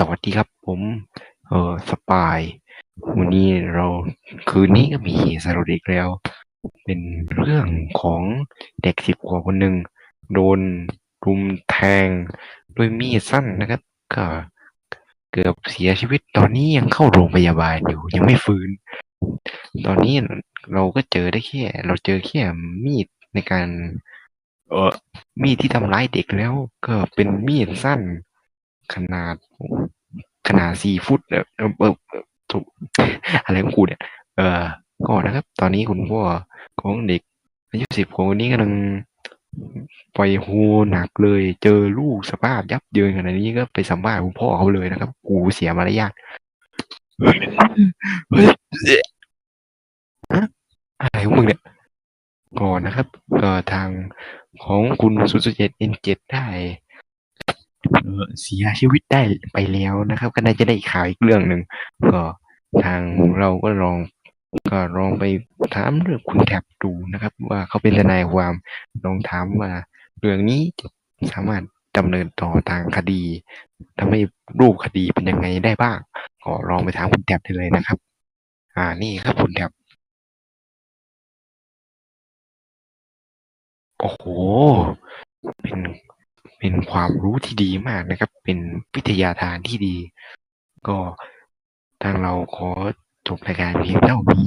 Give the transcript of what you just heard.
สวัสดีครับผมเออสปายวันนี้เราคืนนี้ก็มีเหตุสลดอีกแล้ว เป็นเรื่องของเด็กสิบขวบคนหนึ่งโดนรุมแทงด้วยมีดสั้นนะครับ ก็เกือบเสียชีวิตตอนนี้ยังเข้าโรงพยาบาลอยู่ยังไม่ฟื้น ตอนนี้เราก็เจอได้แค่ เราเจอแค่มีดในการ เออมีดที่ทำร้ายเด็กแล้วก็เป็นมีดสั้น ขนาดขนาดสี่ฟุตเออเออเออเอ่อถูกอะไรของกูเนี่ย เออก็นะครับ ตอนนี้คุณพ่อของเด็กอายุสิบขวบคนนี้กำลังปล่อยโฮหนักเลย เจอลูกสภาพยับเยินขนาดนี้ก็ไปสัมภาษณ์คุณพ่อเขาเลยนะครับ กูเสียมารยาทเฮ้ยเฮ้ยฮะอะไรของมึงเนี่ยก่อนนะครับเอ่อทางของคุณสุดเจ็ดเอ็นเจ็ดได้ เสียชีวิตได้ไปแล้วนะครับ ก็น่าจะได้ข่าวอีกเรื่องหนึ่งก็ทางเราก็ลองก็ลองไปถามเรื่องคุณแท็บดูนะครับ ว่าเขาเป็นทนายความลองถามว่าเรื่องนี้จะสามารถดำเนินต่อทางคดีทำให้รูปคดีเป็นยังไงได้บ้าง ก็ลองไปถามคุณแท็บได้เลยนะครับ อ่านี่ครับคุณแท็บโอ้โห เป็น เป็นความรู้ที่ดีมากนะครับ เป็นวิทยาทานที่ดี ก็ทางเราขอจบรายการเพียงเท่านี้